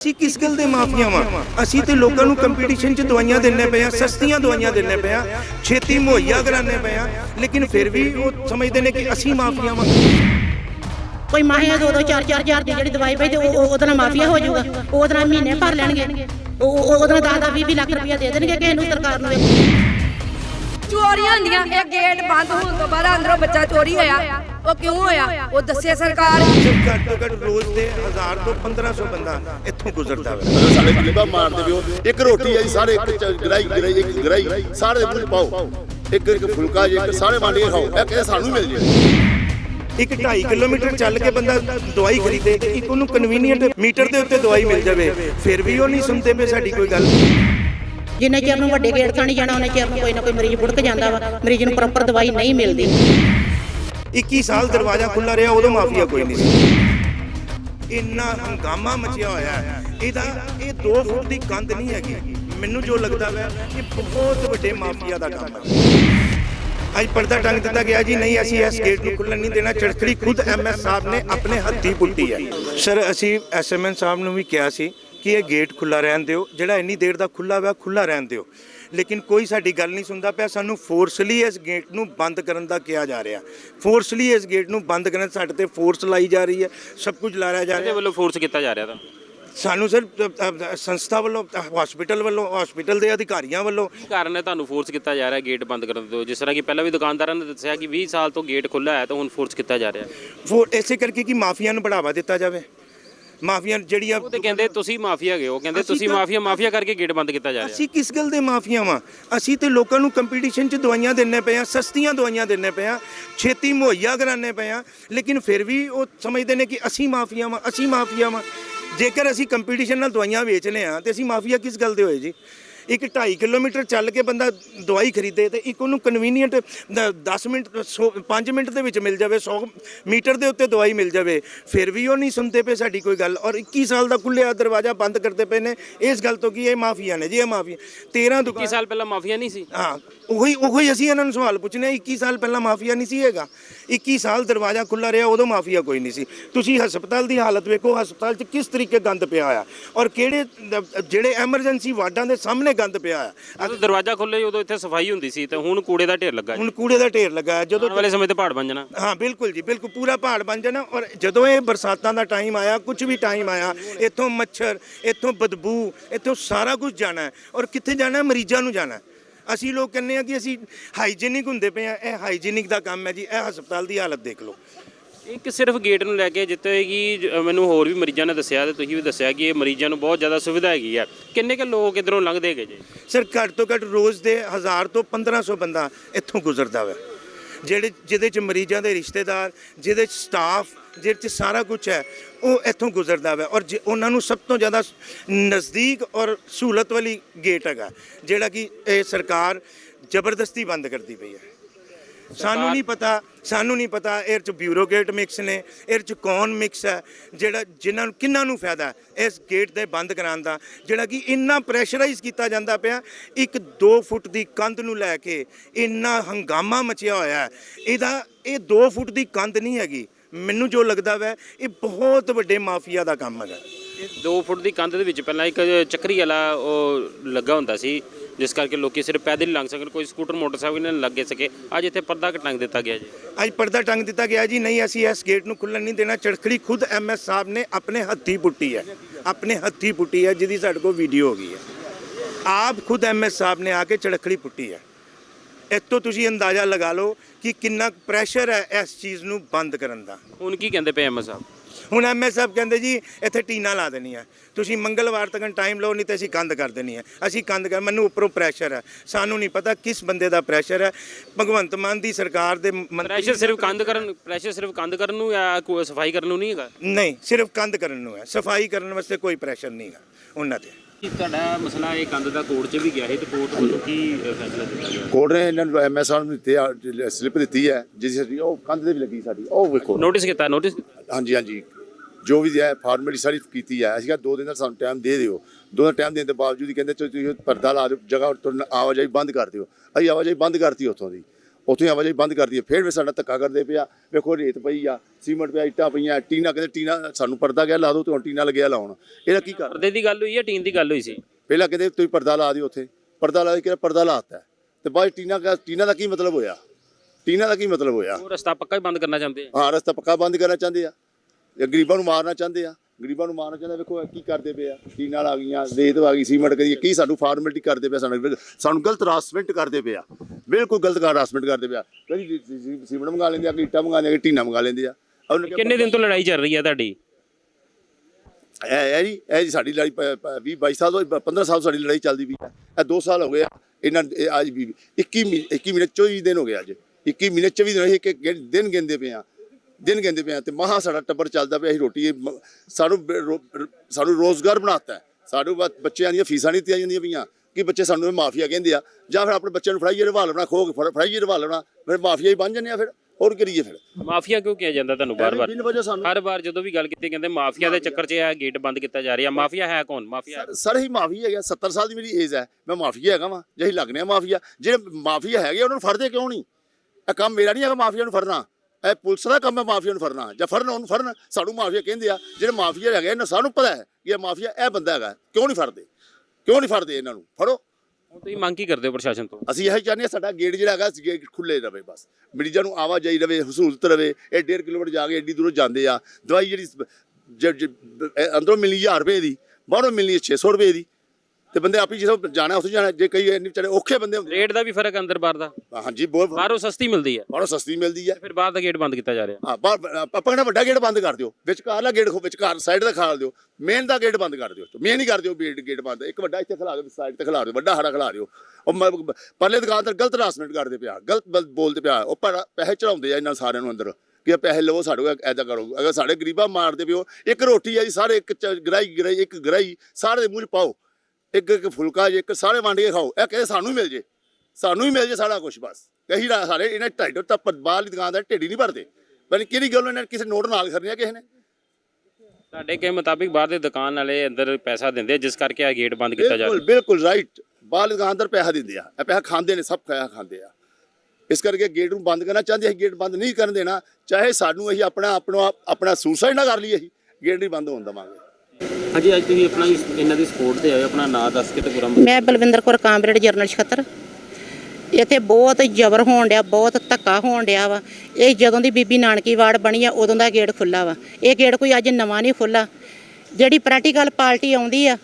ਅਸੀਂ ਕਿਸ ਗੱਲ ਦੇ ਮਾਫੀਆ ਵਾਂ? ਅਸੀਂ ਤੇ ਲੋਕਾਂ ਨੂੰ ਕੰਪੀਟੀਸ਼ਨ 'ਚ ਦਵਾਈਆਂ ਦਿੰਨੇ ਪਏ ਆ ਸਸਤੀਆਂ ਦਵਾਈਆਂ ਦਿੰਨੇ ਪਏ ਆ ਛੇਤੀ ਮੁਹੱਈਆ ਕਰਾਉਂਦੇ ਪਏ ਆ ਲੇਕਿਨ ਫਿਰ ਵੀ ਉਹ ਸਮਝਦੇ ਨੇ ਕਿ ਅਸੀਂ ਮਾਫੀਆ ਵਾਂ। ਕੋਈ ਮਾਹਿਆ ਦੋ ਦੋ ਚਾਰ ਚਾਰ ਹਜ਼ਾਰ ਦੀ ਜਿਹੜੀ ਦਵਾਈ ਪਈ ਤੇ ਉਹ ਉਹ- ਉਹਦੇ ਨਾਲ ਮਾਫੀਆ ਹੋ ਜਾਊਗਾ। ਉਹ ਉਹਦੇ ਨਾਲ ਮਹੀਨੇ ਭਰ ਲੈਣਗੇ। ਉਹ ਉਹ- ਉਹਦੇ ਨਾਲ 10 10 20 ਲੱਖ ਰੁਪਇਆ ਦੇ ਦੇਣਗੇ ਕਿਸੇ ਨੂੰ ਸਰਕਾਰ ਨੂੰ। ਚੋਰੀਆਂ ਹੁੰਦੀਆਂ ਇਹ ਗੇਟ ਬੰਦ ਹੋਣ ਤੋਂ ਬਾਅਦ ਅੰਦਰੋਂ ਬੱਚਾ ਚੋਰੀ ਹੋਇਆ। ਉਹ ਕਿਉਂ ਹੋਇਆ? ਉਹ ਦੱਸੇ ਸਰਕਾਰ। ਸਿਰਫ ਘੱਟ ਤੋਂ ਘੱਟ ਰੋਜ਼ ਦੇ 1000 ਤੋਂ 1500 ਬੰਦਾ ਇੱਥੋਂ ਗੁਜ਼ਰਦਾ ਵਾ। ਮਤਲਬ ਸਾਡੇ ਗਰੀਬਾਂ ਮਾਰਦੇ ਪਿਓ ਇੱਕ ਰੋਟੀ ਹੈ ਜੀ ਸਾਰੇ ਇੱਕ ਚ- ਗਰਾਈ ਗਰਾਈ ਇੱਕ ਗਰਾਈ। ਸਾਰੇ 'ਚ ਪਾਓ। ਇੱਕ ਇੱਕ ਫੁਲਕਾ ਜੀ ਇੱਕ ਸਾਰੇ ਵੰਡ ਕੇ ਖਾਓ। ਇਹ ਕਹਿੰਦੇ ਸਾਨੂੰ ਮਿਲ ਜੇ। ਇੱਕ 2.5 ਕਿਲੋਮੀਟਰ ਚੱਲ ਕੇ ਬੰਦਾ ਦਵਾਈ ਖਰੀਦੇ ਤੇ ਇੱਕ ਉਹਨੂੰ ਕਨਵੀਨੀਅੰਟ ਮੀਟਰ ਦੇ ਉੱਤੇ ਦਵਾਈ ਮਿਲ ਜਾਵੇ ਫਿਰ ਵੀ ਉਹ ਨਹੀਂ ਸੁਣਦੇ ਪਏ ਸਾਡੀ ਕੋਈ ਗੱਲ। ਜਿੰਨੇ ਚਿਰ ਨੂੰ ਵੱਡੇ ਗੇਟ ਥਾਣੀ ਜਾਣਾ ਉਹਨੇ ਚਿਰ ਨੂੰ ਕੋਈ ਨਾ ਕੋਈ ਮਰੀਜ਼ ਬੁੜਕ ਜਾਂਦਾ ਵਾ। ਮਰੀਜ਼ ਨੂੰ ਪ੍ਰੋਪਰ ਦਵਾਈ ਨਹੀਂ ਮਿਲਦੀ। 21 ਸਾਲ ਦਰਵਾਜ਼ਾ ਖੁੱਲਾ ਰਿਹਾ, ਉਦੋਂ ਮਾਫੀਆ ਕੋਈ ਨਹੀਂ ਸੀ। ਇੰਨਾ ਹੰਗਾਮਾ ਮਚਿਆ ਹੋਇਆ ਹੈ। ਇਹਦਾ ਇਹ 2 ਫੁੱਟ ਦੀ ਕੰਧ ਨਹੀਂ ਹੈਗੀ। ਮੈਨੂੰ ਜੋ ਲੱਗਦਾ ਹੈ ਇਹ ਬਹੁਤ ਵੱਡੇ ਮਾਫੀਆ ਦਾ ਕੰਮ ਹੈ। ਅੱਜ ਪਰਦਾ ਟੰਗ ਦਿੱਤਾ ਗਿਆ ਜੀ, ਨਹੀਂ ਅਸੀਂ ਇਸ ਗੇਟ ਨੂੰ ਖੁੱਲਣ ਨਹੀਂ ਦੇਣਾ। ਚੜਖੜੀ ਖੁਦ ਐਮਐਸ ਸਾਹਿਬ ਨੇ ਆਪਣੇ ਹੱਥੀ ਪੁੱਟੀ ਹੈ। ਸਰ, ਅਸੀਂ ਐਸਐਮਐਨ ਸਾਹਿਬ ਨੂੰ ਵੀ ਕਿਹਾ ਸੀ ਕਿ ਇਹ ਗੇਟ ਖੁੱਲਾ ਰਹਿਣ ਦਿਓ। ਜਿਹੜਾ ਇੰਨੀ ਦੇਰ ਦਾ ਖੁੱਲਾ ਹੋਇਆ ਖੁੱਲਾ ਰਹਿਣ ਦਿਓ। ਲੇਕਿਨ ਕੋਈ ਸਾਡੀ ਗੱਲ ਨਹੀਂ ਸੁਣਦਾ ਪਿਆ। ਸਾਨੂੰ ਫੋਰਸਲੀ ਇਸ ਗੇਟ ਨੂੰ ਬੰਦ ਕਰਨ ਦਾ ਕਿਹਾ ਜਾ ਰਿਹਾ। ਫੋਰਸਲੀ ਇਸ ਗੇਟ ਨੂੰ ਬੰਦ ਕਰਨ ਸਾਡੇ ਤੇ ਫੋਰਸ ਲਾਈ ਜਾ ਰਹੀ ਹੈ। ਸਭ ਕੁਝ ਲਾਇਆ ਜਾ ਰਿਹਾ। ਵੱਲੋਂ ਫੋਰਸ ਕੀਤਾ ਜਾ ਰਿਹਾ ਤਾਂ ਸਾਨੂੰ ਸਰ ਸੰਸਥਾ ਵੱਲੋਂ ਹਸਪੀਟਲ ਵੱਲੋਂ ਹਸਪੀਟਲ ਦੇ ਅਧਿਕਾਰੀਆਂ ਵੱਲੋਂ। ਕੀ ਕਾਰਨ ਹੈ ਤੁਹਾਨੂੰ ਫੋਰਸ ਕੀਤਾ ਜਾ ਰਿਹਾ ਗੇਟ ਬੰਦ ਕਰਨ ਤੋਂ? ਜਿਸ ਤਰ੍ਹਾਂ ਕਿ ਪਹਿਲਾਂ ਵੀ ਦੁਕਾਨਦਾਰਾਂ ਨੇ ਦੱਸਿਆ ਕਿ 20 ਸਾਲ ਤੋਂ ਗੇਟ ਖੁੱਲਾ ਹੈ ਤਾਂ ਹੁਣ ਫੋਰਸ ਕੀਤਾ ਜਾ ਰਿਹਾ। ਫੋਰ ਇਸੇ ਕਰਕੇ ਕਿ ਮਾਫੀਆ ਨੂੰ ਬੜਾਵਾ ਦਿੱਤਾ ਜਾਵੇ। ਮਾਫੀਆ ਜਿਹੜੀਆਂ ਉਹ ਤੇ ਕਹਿੰਦੇ ਤੁਸੀਂ ਮਾਫੀਆ ਗਏ ਉਹ ਕਹਿੰਦੇ ਤੁਸੀਂ ਮਾਫੀਆ ਮਾਫੀਆ ਕਰਕੇ ਗੇਟ ਬੰਦ ਕੀਤਾ ਜਾ ਰਿਹਾ। ਅਸੀਂ ਕਿਸ ਗੱਲ ਦੇ ਮਾਫੀਆ ਵਾਂ? ਅਸੀਂ ਤੇ ਲੋਕਾਂ ਨੂੰ ਕੰਪੀਟੀਸ਼ਨ 'ਚ ਦਵਾਈਆਂ ਦਿੰਨੇ ਪਏ ਆ ਸਸਤੀਆਂ ਦਵਾਈਆਂ ਦਿੰਨੇ ਪਏ ਆ ਛੇਤੀ ਮੁਹੱਈਆ ਕਰਾਉਂਦੇ ਪਏ ਆ ਲੇਕਿਨ ਫਿਰ ਵੀ ਉਹ ਸਮਝਦੇ ਨੇ ਕਿ ਅਸੀਂ ਮਾਫੀਆ ਵਾਂ ਅਸੀਂ ਮਾਫੀਆ ਵਾਂ। ਜੇਕਰ ਅਸੀਂ ਕੰਪੀਟੀਸ਼ਨ ਨਾਲ ਦਵਾਈਆਂ ਵੇਚਨੇ ਆ ਤੇ ਅਸੀਂ ਮਾਫੀਆ ਕਿਸ ਗੱਲ ਦੇ ਹੋਏ ਜੀ? ਇੱਕ 2.5 ਕਿਲੋਮੀਟਰ ਚੱਲ ਕੇ ਬੰਦਾ ਦਵਾਈ ਖਰੀਦੇ ਤੇ ਇੱਕ ਉਹਨੂੰ ਕਨਵੀਨੀਅੰਟ 10 ਮਿੰਟ 5 ਮਿੰਟ ਦੇ ਵਿੱਚ ਮਿਲ ਜਾਵੇ 100 ਮੀਟਰ ਦੇ ਉੱਤੇ ਦਵਾਈ ਮਿਲ ਜਾਵੇ ਫਿਰ ਵੀ ਉਹ ਨਹੀਂ ਸੁਣਦੇ ਪਏ ਸਾਡੀ ਕੋਈ ਗੱਲ। ਔਰ 21 ਸਾਲ ਦਾ ਖੁੱਲਿਆ ਦਰਵਾਜ਼ਾ ਬੰਦ ਕਰਦੇ ਪਏ ਨੇ ਇਸ ਗੱਲ ਤੋਂ ਕਿ ਇਹ ਮਾਫੀਆ ਨੇ ਜੀ ਇਹ ਮਾਫੀਆ। 13 21 ਦੁਕਾਨ ਸਾਲ ਪਹਿਲਾਂ ਮਾਫੀਆ ਨਹੀਂ ਸੀ? ਹਾਂ ਉਹੀ ਉਹੀ ਅਸੀਂ ਇਹਨਾਂ ਨੂੰ ਸਵਾਲ ਪੁੱਛਨੇ ਆ, 21 ਸਾਲ ਪਹਿਲਾਂ ਮਾਫੀਆ ਨਹੀਂ ਸੀ ਹੈਗਾ। 21 ਸਾਲ ਦਰਵਾਜ਼ਾ ਖੁੱਲਾ ਰਿਹਾ ਉਦੋਂ ਮਾਫੀਆ ਕੋਈ ਨਹੀਂ ਸੀ। ਤੁਸੀਂ ਹਸਪਤਾਲ ਦੀ ਹਾਲਤ ਵੇਖੋ ਹਸਪਤਾਲ 'ਚ ਕਿਸ ਤਰੀਕੇ ਗੰਦ ਪਿਆ ਆ ਔਰ ਕਿਹੜੇ ਜਿਹੜੇ ਐਮਰਜੈਂਸੀ ਵਾਰਡਾਂ ਦੇ ਸਾਹਮਣੇ ਗੰਦ ਪਿਆ ਆ ਜਦੋਂ ਦਰਵਾਜ਼ਾ ਖੁੱਲੇ ਉਦੋਂ ਇੱਥੇ ਸਫ਼ਾਈ ਹੁੰਦੀ ਸੀ ਤੇ ਹੁਣ ਕੂੜੇ ਦਾ ਢੇਰ ਲੱਗਾ। ਹੁਣ ਕੂੜੇ ਦਾ ਢੇਰ ਲੱਗਾ ਹੈ। ਜਦੋਂ ਆਉਣ ਵਾਲੇ ਸਮੇਂ ਤੇ ਪਹਾੜ ਬਣ ਜਾਣਾ ਹਾਂ ਬਿਲਕੁਲ ਜੀ ਬਿਲਕੁਲ ਪੂਰਾ ਪਹਾੜ ਬਣ ਜਾਣਾ ਔਰ ਜਦੋਂ ਇਹ ਬਰਸਾਤਾਂ ਦਾ ਟਾਈਮ ਆਇਆ ਕੁਝ ਵੀ ਟਾਈਮ ਆਇਆ ਇੱਥੋਂ ਮੱਛਰ ਇੱਥੋਂ ਬਦਬੂ ਇੱਥੋਂ ਸਾਰਾ ਕੁਝ ਜਾਣਾ ਹੈ ਔਰ ਕਿੱਥੇ ਜਾਣਾ ਹੈ? ਮਰੀਜ਼ਾਂ ਨੂੰ ਜਾਣਾ ਹੈ। ਅਸੀਂ ਲੋਕ ਕਹਿੰਦੇ ਆ ਕਿ ਅਸੀਂ ਹਾਈਜੀਨਿਕ ਹੁੰਦੇ ਪਏ ਆ ਇਹ ਹਾਈਜੀਨਿਕ ਦਾ ਕੰਮ ਹੈ ਜੀ ਇਹ ਹਸਪਤਾਲ ਦੀ ਹਾਲਤ ਦੇਖ ਲਓ ਇੱਕ ਸਿਰਫ ਗੇਟ ਨੂੰ ਲੈ ਕੇ ਜਿੱਤੇ ਕਿ ਮੈਨੂੰ ਹੋਰ ਵੀ ਮਰੀਜ਼ਾਂ ਨੇ ਦੱਸਿਆ ਤੇ ਤੁਸੀਂ ਵੀ ਦੱਸਿਆ ਕਿ ਇਹ ਮਰੀਜ਼ਾਂ ਨੂੰ ਬਹੁਤ ਜ਼ਿਆਦਾ ਸੁਵਿਧਾ ਹੈਗੀ ਆ। ਕਿੰਨੇ ਕੁ ਲੋਕ ਇਧਰੋਂ ਲੰਘਦੇ ਹੈਗੇ ਜੀ? ਸਰ, ਘੱਟ ਤੋਂ ਘੱਟ ਰੋਜ਼ ਦੇ 1000 ਤੋਂ 1500 ਬੰਦਾ ਇੱਥੋਂ ਗੁਜ਼ਰਦਾ ਵਾ। ਜਿਹੜੇ, ਜਿਹਦੇ ਚ ਮਰੀਜ਼ਾਂ ਦੇ ਰਿਸ਼ਤੇਦਾਰ, ਜਿਹਦੇ ਚ ਸਟਾਫ ਜਿਹਦੇ ਚ ਸਾਰਾ ਕੁਝ ਹੈ, ਉਹ ਇੱਥੋਂ ਗੁਜ਼ਰਦਾ ਵਾ। ਔਰ ਜੇ- ਉਹਨਾਂ ਨੂੰ ਸਭ ਤੋਂ ਜ਼ਿਆਦਾ ਨਜ਼ਦੀਕ ਔਰ ਸਹੂਲਤ ਵਾਲੀ ਗੇਟ ਹੈਗਾ, ਜਿਹੜਾ ਕਿ ਇਹ ਸਰਕਾਰ ਜ਼ਬਰਦਸਤੀ ਬੰਦ ਕਰਦੀ ਪਈ ਹੈ। ਸਾਨੂੰ ਨਹੀਂ ਪਤਾ ਸਾਨੂੰ ਨਹੀਂ ਪਤਾ ਇਹ ਚ ਬਿਊਰੋਕਰੇਟ ਮਿਕਸ ਨੇ ਇਹ ਚ ਕੌਣ ਮਿਕਸ ਹੈ ਜਿਹੜਾ ਜਿਨ੍ਹਾਂ ਨੂੰ ਕਿੰਨਾਂ ਨੂੰ ਫਾਇਦਾ ਇਸ ਗੇਟ ਦੇ ਬੰਦ ਕਰਾਉਣ ਦਾ ਜਿਹੜਾ ਕਿ ਇੰਨਾ ਪ੍ਰੈਸ਼ਰਾਈਜ਼ ਕੀਤਾ ਜਾਂਦਾ ਪਿਆ ਇੱਕ 2 ਫੁੱਟ ਦੀ ਕੰਧ ਨੂੰ ਲੈ ਕੇ ਇੰਨਾ ਹੰਗਾਮਾ ਮਚਿਆ ਹੋਇਆ ਇਹਦਾ ਇਹ 2 ਫੁੱਟ ਦੀ ਕੰਧ ਨਹੀਂ ਹੈਗੀ। ਮੈਨੂੰ ਜੋ ਲੱਗਦਾ ਵੈ ਇਹ ਬਹੁਤ ਵੱਡੇ ਮਾਫੀਆ ਦਾ ਕੰਮ ਹੈਗਾ। ਇਹ 2 ਫੁੱਟ ਦੀ ਕੰਧ ਦੇ ਵਿੱਚ ਪਹਿਲਾਂ ਇੱਕ ਚੱਕਰੀ ਵਾਲਾ ਉਹ ਲੱਗਾ ਹੁੰਦਾ ਸੀ ਜਿਸ ਕਰਕੇ ਲੋਕੀ ਸਿਰਫ ਪੈਦਲ ਹੀ ਲੰਘ ਸਕਣ ਕੋਈ ਸਕੂਟਰ ਮੋਟਰਸਾਈਕਲ ਨਹੀਂ ਲੱਗੇ ਸਕੇ। ਅੱਜ ਇੱਥੇ ਪਰਦਾ ਟੰਗ ਦਿੱਤਾ ਗਿਆ ਜੀ। ਅੱਜ ਪਰਦਾ ਟੰਗ ਦਿੱਤਾ ਗਿਆ ਜੀ ਨਹੀਂ ਅਸੀਂ ਇਸ ਗੇਟ ਨੂੰ ਖੁੱਲਣ ਨਹੀਂ ਦੇਣਾ। ਚੜਖੜੀ ਖੁਦ ਐਮਐਸ ਸਾਹਿਬ ਨੇ ਆਪਣੇ ਹੱਥੀ ਪੁੱਟੀ ਹੈ। ਆਪਣੇ ਹੱਥੀ ਪੁੱਟੀ ਹੈ ਜਿਹਦੀ ਸਾਡੇ ਕੋਲ ਵੀਡੀਓ ਹੋ ਗਈ ਹੈ। ਆਪ ਖੁਦ ਐਮਐਸ ਸਾਹਿਬ ਨੇ ਆ ਕੇ ਚੜਖੜੀ ਪੁੱਟੀ ਹੈ। ਇੱਥੋਂ ਤੁਸੀਂ ਅੰਦਾਜ਼ਾ ਲਗਾ ਲਓ ਕਿ ਕਿੰਨਾ ਪ੍ਰੈਸ਼ਰ ਹੈ ਇਸ ਚੀਜ਼ ਨੂੰ ਬੰਦ ਕਰਨ ਦਾ। ਹੁਣ ਕੀ ਕਹਿੰਦੇ ਪਏ ਐਮ ਸਾਹਿਬ? ਹੁਣ ਐਮਐਸ ਸਾਹਿਬ ਕਹਿੰਦੇ ਜੀ ਇੱਥੇ ਟੀਨਾ ਲਾ ਦੇਣੀ ਹੈ ਤੁਸੀਂ ਮੰਗਲਵਾਰ ਤੱਕ ਟਾਈਮ ਲਓ ਨਹੀਂ ਤੇ ਅਸੀਂ ਕੰਧ ਕਰ ਦੇਣੀ ਹੈ। ਅਸੀਂ ਕੰਧ ਕਰ ਮੈਨੂੰ ਉੱਪਰੋਂ ਪ੍ਰੈਸ਼ਰ ਹੈ। ਸਾਨੂੰ ਨਹੀਂ ਪਤਾ ਕਿਸ ਬੰਦੇ ਦਾ ਪ੍ਰੈਸ਼ਰ ਹੈ। ਭਗਵੰਤ ਮਾਨ ਦੀ ਸਰਕਾਰ ਦੇ ਪ੍ਰੈਸ਼ਰ ਸਿਰਫ ਕੰਧ ਕਰਨ ਪ੍ਰੈਸ਼ਰ ਸਿਰਫ ਕੰਧ ਕਰਨ ਨੂੰ ਜਾਂ ਕੋਈ ਸਫ਼ਾਈ ਕਰਨ ਨੂੰ ਨਹੀਂ ਹੈਗਾ? ਨਹੀਂ ਸਿਰਫ ਕੰਧ ਕਰਨ ਨੂੰ ਹੈ। ਸਫ਼ਾਈ ਕਰਨ ਵਾਸਤੇ ਕੋਈ ਪ੍ਰੈਸ਼ਰ ਨਹੀਂ ਹੈ ਉਹਨਾਂ ਤੇ। ਕੀ ਤੁਹਾਡਾ ਮਸਲਾ ਇਹ ਕੰਧ ਦਾ ਕੋਰਟ 'ਚ ਵੀ ਗਿਆ ਸੀ ਤੇ ਕੋਰਟ ਵੱਲੋਂ ਕੀ ਅ, ਫੈਸਲਾ ਦਿੱਤਾ ਗਿਆ? ਕੋਰਟ ਨੇ ਇਹਨਾਂ ਨੂੰ ਐਮਐਸ ਨੂੰ ਦਿੱਤੇ ਆ ਸਲਿੱਪ ਦਿੱਤੀ ਹੈ ਜਿਸ ਸਾਡੀ ਉਹ ਕੰਧ ਦੇ ਵੀ ਲੱਗੀ ਸਾਡੀ ਉਹ ਵੇਖੋ। ਨੋਟਿਸ ਕੀਤਾ ਨੋਟਿਸ ਹਾਂਜੀ ਹਾਂਜੀ। ਜੋ ਵੀ ਹੈ ਫਾਰਮੈਲਿਟੀ ਸਾਰੀ ਕੀਤੀ ਹੈ ਅਸੀਂ ਕਿਹਾ ਦੋ ਦਿਨ ਦਾ ਸਾਨੂੰ ਟਾਈਮ ਦੇ ਦਿਓ। ਦੋ ਦਿਨ ਟਾਈਮ ਦੇਣ ਦੇ ਬਾਵਜੂਦ ਹੀ ਕਹਿੰਦੇ ਤੁਸੀਂ ਪਰਦਾ ਲਾ ਦਿਓ ਜਗ੍ਹਾ ਆਵਾਜਾਈ ਬੰਦ ਕਰ ਦਿਓ। ਅਸੀਂ ਆਵਾਜਾਈ ਬੰਦ ਕਰਤੀ ਉੱਥੋਂ ਦੀ। ਉੱਥੇ ਆਵਾਜਾਈ ਬੰਦ ਕਰ ਦਈਏ ਫਿਰ ਵੀ ਸਾਡਾ ਧੱਕਾ ਕਰਦੇ ਪਿਆ। ਵੇਖੋ ਰੇਤ ਪਈ ਆ ਸੀਮੈਂਟ ਪਿਆ ਇੱਟਾਂ ਪਈਆਂ ਟੀਨਾ ਕਹਿੰਦੇ ਟੀਨਾ ਸਾਨੂੰ ਪਰਦਾ ਗਿਆ ਲਾ ਦਿਓ ਤੇ ਹੁਣ ਟੀਨਾ ਲੱਗਿਆ ਲਾਉਣ। ਇਹਦਾ ਕੀ ਕਰ ਪਰਦੇ ਦੀ ਗੱਲ ਹੋਈ ਹੈ ਟੀਨ ਦੀ ਗੱਲ ਹੋਈ ਸੀ? ਪਹਿਲਾਂ ਕਹਿੰਦੇ ਤੁਸੀਂ ਪਰਦਾ ਲਾ ਦਿਓ ਉੱਥੇ। ਪਰਦਾ ਲਾ ਕੇ ਪਰਦਾ ਲਾਤਾ ਹੈ। ਤੇ ਬਾਅਦ ਟੀਨਾ ਟੀਨਾ ਦਾ ਕੀ ਮਤਲਬ ਹੋਇਆ? ਟੀਨਾ ਦਾ ਕੀ ਮਤਲਬ ਹੋਇਆ? ਉਹ ਰਸਤਾ ਪੱਕਾ ਹੀ ਬੰਦ ਕਰਨਾ ਚਾਹੁੰਦੇ ਆ। ਹਾਂ ਰਸਤਾ ਪੱਕਾ ਬੰਦ ਕਰਨਾ ਚਾਹੁੰਦੇ ਆ। ਗਰੀਬਾਂ ਨੂੰ ਮਾਰਨਾ ਚਾਹੁੰਦੇ ਆ। ਗਰੀਬਾਂ ਨੂੰ ਮਾਰਨਾ ਚਾਹੁੰਦੇ ਆ, ਵੇਖੋ ਇਹ ਕੀ ਕਰਦੇ ਪਏ ਆ। ਟੀਨਾਂ ਆ ਗਈਆਂ ਰੇਤ ਆ ਗਈ ਸੀਮੈਂਟ ਕਰੀ ਕੀ ਸਾਨੂੰ ਫਾਰਮੈਲਿਟੀ ਕਰਦੇ ਪਏ ਆ, ਸਾਨੂੰ ਸਾਨੂੰ ਗਲਤ ਹਰਾਸਮੈਂਟ ਕਰਦੇ ਪਏ ਆ। ਬਿਲਕੁਲ ਗਲਤ ਹਰਾਸਮੈਂਟ ਕਰਦੇ ਪਏ ਆ। ਕਦੀ ਸੀਮੈਂਟ ਮੰਗਾ ਲੈਂਦੇ ਆ ਕਦੀ ਇੱਟਾਂ ਮੰਗਾ ਲੈਂਦੇ ਆ ਟੀਨਾ ਮੰਗਾ ਲੈਂਦੇ ਆ। ਕਿੰਨੇ ਦਿਨ ਤੋਂ ਲੜਾਈ ਚੱਲ ਰਹੀ ਹੈ ਤੁਹਾਡੀ? ਇਹ ਜੀ ਇਹ ਜੀ ਸਾਡੀ ਲੜਾਈ 20 22 ਸਾਲ ਤੋਂ 15 ਸਾਲ ਸਾਡੀ ਲੜਾਈ ਚੱਲਦੀ ਪਈ ਹੈ ਇਹ 2 ਸਾਲ ਹੋ ਗਏ ਆ। ਇਹਨਾਂ ਇਹ ਅੱਜ ਵੀ 21 ਮਹੀ- 21 ਮਹੀਨੇ 24 ਦਿਨ ਹੋ ਗਏ ਅੱਜ। 21 ਮਹੀਨੇ 24 ਦਿਨ ਇੱਕ ਇੱਕ ਦਿਨ ਗਿਣਦੇ ਪਏ ਆ। ਦਿਨ ਗਿਣਦੇ ਪਏ ਆ ਤੇ ਮਹਾ ਸਾਡਾ ਟੱਬਰ ਚੱਲਦਾ ਪਿਆ ਅਸੀਂ ਰੋਟੀ ਸਾਨੂੰ ਸਾਨੂੰ ਰੋਜ਼ਗਾਰ ਬਣਾਤਾ ਬ- ਬੱਚਿਆਂ ਦੀਆਂ ਫੀਸਾਂ ਨਹੀਂ ਦਿੱਤੀਆਂ ਜਾਂਦੀਆਂ ਪਈਆਂ। ਕਿ ਬੱਚੇ ਸਾਨੂੰ ਮਾਫੀਆ ਕਹਿੰਦੇ ਆ? ਜਾਂ ਫਿਰ ਆਪਣੇ ਬੱਚਿਆਂ ਨੂੰ ਫੜਾਈਏ ਰਿਵਾਲ ਬਣਾ ਖੋ ਕੇ ਫੜ- ਫੜਾਈਏ ਰਿਵਾਲ ਬਣਾ ਫਿਰ ਮਾਫੀਆ ਹੀ ਬਣ ਜਾਂਦੇ ਆ ਫਿਰ। ਹੋਰ ਕਰੀਏ ਫਿਰ? ਮਾਫੀਆ ਕਿਉਂ ਕਿਹਾ ਜਾਂਦਾ ਤੁਹਾਨੂੰ ਬਾਰ-ਬਾਰ ਹਰ ਵਾਰ ਜਦੋਂ ਵੀ ਗੱਲ ਕੀਤੀ ਕਹਿੰਦੇ ਮਾਫੀਆ ਦੇ ਚੱਕਰ 'ਚ ਇਹ ਗੇਟ ਬੰਦ ਕੀਤਾ ਜਾ ਰਿਹਾ। ਮਾਫੀਆ ਹੈ ਕੌਣ? ਮਾਫੀਆ ਸਰ ਹੀ ਮਾਫੀ ਹੈਗਾ। 70 ਸਾਲ ਦੀ ਮੇਰੀ ਏਜ ਹੈ। ਮੈਂ ਮਾਫੀਆ ਹੈਗਾ ਵਾਂ। ਜੇ ਅਸੀਂ ਲੱਗਨੇ ਆ ਮਾਫੀਆ ਜਿਹੜੇ ਮਾਫੀਆ ਹੈਗੇ ਉਹਨਾਂ ਨੂੰ ਫੜਦੇ ਕਿਉਂ ਨਹੀਂ? ਇਹ ਕੰਮ ਮੇਰਾ ਨਹੀਂ ਹੈਗਾ ਮਾਫੀਆ ਨੂੰ ਫੜਨਾ। ਇਹ ਪੁਲਿਸ ਦਾ ਕੰਮ ਹੈ ਮਾਫੀਆ ਨੂੰ ਫੜਨਾ। ਜਾਂ ਫੜਨ ਉਹਨੂੰ ਫੜਨ। ਸਾਨੂੰ ਮਾਫੀਆ ਕਹਿੰਦੇ ਆ ਜਿਹੜੇ ਮਾਫੀਆ ਹੈਗੇ ਇਹਨਾਂ ਸਾਨੂੰ ਪਤਾ ਹੈ ਕਿ ਇਹ ਮਾਫੀਆ ਇਹ ਬੰਦਾ ਹੈਗਾ। ਕਿਉਂ ਨਹੀਂ ਫੜਦੇ? ਕਿਉਂ ਨਹੀਂ ਫੜਦੇ ਇਹਨਾਂ ਨੂੰ? ਫੜੋ। ਹੁਣ ਤੁਸੀਂ ਮੰਗ ਕੀ ਕਰਦੇ ਹੋ ਪ੍ਰਸ਼ਾਸਨ ਤੋਂ? ਅਸੀਂ ਇਹ ਚਾਹੁੰਦੇ ਹਾਂ ਸਾਡਾ ਗੇਟ ਜਿਹੜਾ ਹੈਗਾ ਗੇਟ ਖੁੱਲੇ ਰਵੇ ਬਸ। ਮਰੀਜ਼ਾਂ ਨੂੰ ਆਵਾਜਾਈ ਰਵੇ ਹਸੂਲਤ ਰਵੇ। ਇਹ 1.5 ਕਿਲੋਮੀਟਰ ਜਾ ਕੇ ਐਡੀ ਦੂਰੋਂ ਜਾਂਦੇ ਆ। ਦਵਾਈ ਜਿਹੜੀ ਜ- ਜ- ਇਹ ਅੰਦਰੋਂ ਮਿਲਣੀ 1000 ਰੁਪਏ ਦੀ ਬਾਹਰੋਂ ਮਿਲਣੀ 600 ਰੁਪਏ ਦੀ। ਤੇ ਬੰਦੇ ਆਪੀ ਜਿੱਥੋਂ ਜਾਣਾ ਉੱਥੇ ਜਾਣਾ ਜੇ ਕਈ ਇੰਨੇ ਵਿਚਾਰੇ ਔਖੇ ਬੰਦੇ ਹੁੰਦੇ। ਰੇਟ ਦਾ ਵੀ ਫ਼ਰਕ ਅੰਦਰ ਬਾਹਰ ਦਾ। ਹਾਂਜੀ ਬਹੁਤ ਬਾਹਰੋਂ ਸਸਤੀ ਮਿਲਦੀ ਹੈ। ਬਾਹਰੋਂ ਸਸਤੀ ਮਿਲਦੀ ਹੈ। ਫਿਰ ਬਾਹਰ ਦਾ ਗੇਟ ਬੰਦ ਕੀਤਾ ਜਾ ਰਿਹਾ। ਹਾਂ ਬਾਹਰ ਆਪਾਂ ਕਹਿੰਦਾ ਵੱਡਾ ਗੇਟ ਬੰਦ ਕਰ ਦਿਓ। ਵਿਚਕਾਰਲਾ ਗੇਟ ਖੋ ਵਿਚਕਾਰ ਸਾਈਡ ਦਾ ਖਾਲ ਦਿਓ। ਮੇਨ ਦਾ ਗੇਟ ਬੰਦ ਕਰ ਦਿਓ। ਮੇਨ ਹੀ ਕਰ ਦਿਓ ਗੇਟ ਗੇਟ ਬੰਦ। ਇੱਕ ਵੱਡਾ ਇੱਥੇ ਖਿਲਾ ਦਿਓ ਸਾਈਡ ਤੇ ਖਿਲਾ ਦਿਓ ਵੱਡਾ ਹਰਾ ਖਿਲਾ ਦਿਓ। ਉਹ ਪਰਲੇ ਦੁਕਾਨਦਾਰ ਗਲਤ ਹਰਾਸਮੈਂਟ ਕਰਦੇ ਪਿਆ। ਗਲਤ ਬਲ- ਬੋਲਦੇ ਪਿਆ। ਉਹ ਪਰ ਪੈਸੇ ਚੜਾਉਂਦੇ ਆ ਇਹਨਾਂ ਸਾਰਿਆਂ ਨੂੰ ਅੰਦਰ। ਕਿ ਪੈਸੇ ਲਵੋ ਸਾਡੇ ਕੋਲ ਐਦਾਂ ਕਰੋ। ਅਗਰ ਸਾਡੇ ਗਰੀਬਾਂ ਮਾਰਦੇ ਪਿਓ ਇੱਕ ਰੋਟੀ ਆ ਜੀ ਸਾਰੇ ਇੱਕ ਗਰਾਈ ਗਰਾਈ ਇੱਕ ਗਰਾਈ ਸਾਰੇ ਦੇ ਮੂੰਹ 'ਚ ਪਾਓ। ਇੱਕ ਇੱਕ ਫੁਲਕਾ ਜੇ ਇੱਕ ਸਾਰੇ ਵੰਡ ਕੇ ਖਾਓ ਇਹ ਕਹਿੰਦੇ ਸਾਨੂੰ ਹੀ ਮਿਲ ਜੇ। ਸਾਨੂੰ ਹੀ ਮਿਲ ਜੇ ਸਾਰਾ ਕੁਝ ਬਸ। ਕਹੀ ਰਾ ਸਾਰੇ ਇਹਨਾਂ ਢਾਈ ਤੋਂ ਤਾਂ ਬਾਹਰ ਦੀ ਢਿੱਡੀ ਨਹੀਂ ਭਰਦੇ। ਪਰ ਕਿਹੜੀ ਗੱਲ ਇਹਨਾਂ ਕਿਸੇ ਨੋਟ ਨਾਲ ਕਰਨੀ ਆ ਕਿਸੇ ਨੇ। ਤੁਹਾਡੇ ਕਹੇ ਮੁਤਾਬਿਕ ਬਾਹਰ ਦੇ ਦੁਕਾਨ ਵਾਲੇ ਅੰਦਰ ਪੈਸਾ ਦਿੰਦੇ ਆ, ਜਿਸ ਕਰਕੇ ਇਹ ਗੇਟ ਬੰਦ ਕੀਤਾ ਜਾ ਬਿਲਕੁਲ ਰਿਹਾ। ਬਿਲਕੁਲ ਰਾਈਟ ਬਾਹਰ ਦੀ ਦੁਕਾਨਦਾਰ ਪੈਸਾ ਦਿੰਦੇ ਆ। ਇਹ ਪੈਸਾ ਖਾਂਦੇ ਨੇ ਸਭ ਪੈਸਾ ਖਾਂਦੇ ਆ। ਇਸ ਕਰਕੇ ਗੇਟ ਨੂੰ ਬੰਦ ਕਰਨਾ ਚਾਹੁੰਦੇ ਅਸੀਂ ਗੇਟ ਬੰਦ ਨਹੀਂ ਕਰਨ ਦੇਣਾ। ਚਾਹੇ ਸਾਨੂੰ ਅਸੀਂ ਆਪਣਾ ਆਪਣਾ ਆਪਣਾ ਸੁਸਾਈਡ ਨਾ ਕਰ ਲਈਏ ਅਸੀਂ ਗੇਟ ਨਹੀਂ ਬੰਦ ਹੋਣ ਦੇਵਾਂਗੇ। ਹਾਂਜੀ ਅੱਜ ਤੁਸੀਂ ਆਪਣਾ ਇਹਨਾਂ ਦੀ ਸਪੋਰਟ ਤੇ ਆਏ ਆਪਣਾ ਨਾਂ ਦੱਸ ਕੇ ਤੇ ਪੂਰਾ ਮੈਂ ਬਲਵਿੰਦਰ ਕੌਰ ਕਾਮਰੇਡ ਜਰਨਲ ਸਕੱਤਰ ਇੱਥੇ ਬਹੁਤ ਜ਼ਬਰ ਹੋਣ ਡਿਆ ਬਹੁਤ ਧੱਕਾ ਹੋਣ ਡਿਆ ਵਾ। ਇਹ ਜਦੋਂ ਦੀ ਬੀਬੀ ਨਾਨਕੀ ਵਾਰਡ ਬਣੀ ਆ ਉਦੋਂ ਦਾ ਗੇਟ ਖੁੱਲਾ ਵਾ। ਇਹ ਗੇਟ ਕੋਈ ਅੱਜ ਨਵਾਂ ਨਹੀਂ ਖੁੱਲਾ ਜਿਹੜੀ ਪ੍ਰੈਕਟੀਕਲ ਪਾਰਟੀ ਆਉਂਦੀ ਆ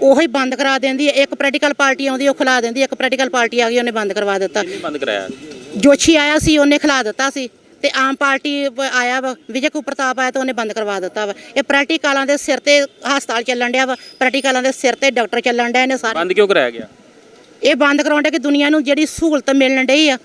ਉਹੀ ਬੰਦ ਕਰਾ ਦਿੰਦੀ ਹੈ ਇੱਕ ਪ੍ਰੈਕਟੀਕਲ ਪਾਰਟੀ ਆਉਂਦੀ ਉਹ ਖੁਲਾ ਦਿੰਦੀ ਇੱਕ ਪ੍ਰੈਕਟੀਕਲ ਪਾਰਟੀ ਆ ਗਈ ਉਹਨੇ ਬੰਦ ਕਰਵਾ ਦਿੱਤਾ। ਕਿੰਨੇ ਬੰਦ ਕਰਾਇਆ? ਜੋਸ਼ੀ ਆਇਆ ਸੀ ਉਹਨੇ ਖਿਲਾ ਦਿੱਤਾ ਸੀ। ਤੇ ਆਮ ਪਾਰਟੀ ਆਇਆ ਵਾ ਵਿਜੇ ਕੂ ਪ੍ਰਤਾਪ ਆਇਆ ਤਾਂ ਉਹਨੇ ਬੰਦ ਕਰਵਾ ਦਿੱਤਾ ਵਾ। ਇਹ ਪ੍ਰੈਕਟੀਕਲਾਂ ਦੇ ਸਿਰ ਤੇ ਹਸਪਤਾਲ ਚੱਲਣ ਡਿਆ ਵਾ ਪ੍ਰੈਕਟੀਕਲਾਂ ਦੇ ਸਿਰ ਤੇ ਡਾਕਟਰ ਚੱਲਣ ਡਿਆ ਨੇ ਸਾਰੇ। ਬੰਦ ਕਿਉਂ ਕਰਾਇਆ ਗਿਆ? ਇਹ ਬੰਦ ਕਰਾਉਣ ਦੇ ਕਿ ਦੁਨੀਆ ਨੂੰ ਜਿਹੜੀ ਸਹੂਲਤ ਮਿਲਣ ਡਈ ਆ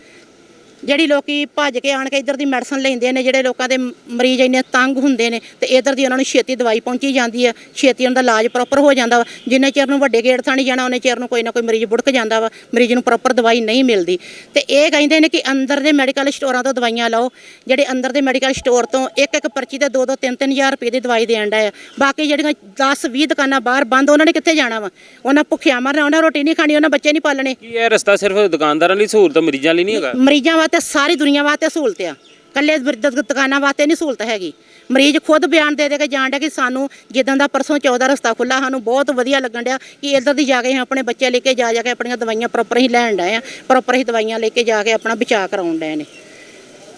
ਜਿਹੜੀ ਲੋਕੀ ਭੱਜ ਕੇ ਆਣ ਕੇ ਇੱਧਰ ਦੀ ਮੈਡੀਸਨ ਲੈਂਦੇ ਨੇ ਜਿਹੜੇ ਲੋਕਾਂ ਦੇ ਮਰੀਜ਼ ਇੰਨੇ ਤੰਗ ਹੁੰਦੇ ਨੇ ਤੇ ਇੱਧਰ ਦੀ ਉਹਨਾਂ ਨੂੰ ਛੇਤੀ ਦਵਾਈ ਪਹੁੰਚੀ ਜਾਂਦੀ ਆ ਛੇਤੀ ਉਹਨਾਂ ਦਾ ਇਲਾਜ ਪ੍ਰੋਪਰ ਹੋ ਜਾਂਦਾ ਵਾ। ਜਿੰਨੇ ਚਿਰ ਨੂੰ ਵੱਡੇ ਗੇੜ ਥਾਣੀ ਜਾਣਾ ਉਹਨੇ ਚਿਰ ਨੂੰ ਕੋਈ ਨਾ ਕੋਈ ਮਰੀਜ਼ ਬੁੜਕ ਜਾਂਦਾ ਵਾ ਮਰੀਜ਼ ਨੂੰ ਪ੍ਰੋਪਰ ਦਵਾਈ ਨਹੀਂ ਮਿਲਦੀ। ਤੇ ਇਹ ਕਹਿੰਦੇ ਨੇ ਕਿ ਅੰਦਰ ਦੇ ਮੈਡੀਕਲ ਸਟੋਰਾਂ ਤੋਂ ਦਵਾਈਆਂ ਲਓ ਜਿਹੜੇ ਅੰਦਰ ਦੇ ਮੈਡੀਕਲ ਸਟੋਰ ਤੋਂ ਇੱਕ ਇੱਕ ਪਰਚੀ ਤੇ 2-2 3-3000 ਰੁਪਏ ਦੀ ਦਵਾਈ ਦੇਣ ਦਾ ਆ। ਬਾਕੀ ਜਿਹੜੀਆਂ 10-20 ਦੁਕਾਨਾਂ ਬਾਹਰ ਬੰਦ ਉਹਨਾਂ ਨੇ ਕਿੱਥੇ ਜਾਣਾ ਵਾ? ਉਹਨਾਂ ਭੁੱਖਿਆ ਮਰਨਾ ਉਹਨਾਂ ਰੋਟੀ ਨਹੀਂ ਖਾਣੀ ਉਹਨਾਂ ਬੱਚੇ ਨਹੀਂ ਪਾਲਣੇ। ਕੀ ਇਹ ਰਸਤਾ ਸਿਰਫ ਦੁਕਾਨਦਾਰਾਂ ਲਈ ਸਹੂਲਤ ਮਰੀਜ਼ਾਂ ਲਈ ਨਹੀਂ ਹੈਗਾ? ਮਰੀਜ਼ਾਂ ਵਾਸਤੇ ਸਾਰੀ ਦੁਨੀਆ ਵਾਸਤੇ ਸਹੂਲਤ ਆ। ਕੱਲੇ ਦੁਕਾਨਾਂ ਵਾਸਤੇ ਨਹੀਂ ਸਹੂਲਤ ਹੈਗੀ। ਮਰੀਜ਼ ਖੁਦ ਬਿਆਨ ਦੇ ਦੇ ਕੇ ਜਾਣ ਡਿਆ ਕਿ ਸਾਨੂੰ ਜਿੱਦਾਂ ਦਾ ਪਰਸੋਂ 14 ਰਸਤਾ ਖੁੱਲਾ ਸਾਨੂੰ ਬਹੁਤ ਵਧੀਆ ਲੱਗਣ ਡਿਆ ਕਿ ਇੱਧਰ ਦੀ ਜਾ ਕੇ ਅਸੀਂ ਆਪਣੇ ਬੱਚੇ ਲੈ ਕੇ ਜਾ ਜਾ ਕੇ ਆਪਣੀਆਂ ਦਵਾਈਆਂ ਪ੍ਰੋਪਰ ਹੀ ਲੈਣ ਡਏ ਆ। ਪ੍ਰੋਪਰ ਹੀ ਦਵਾਈਆਂ ਲੈ ਕੇ ਜਾ ਕੇ ਆਪਣਾ ਬਚਾਅ ਕਰਾਉਣ ਡਏ ਨੇ।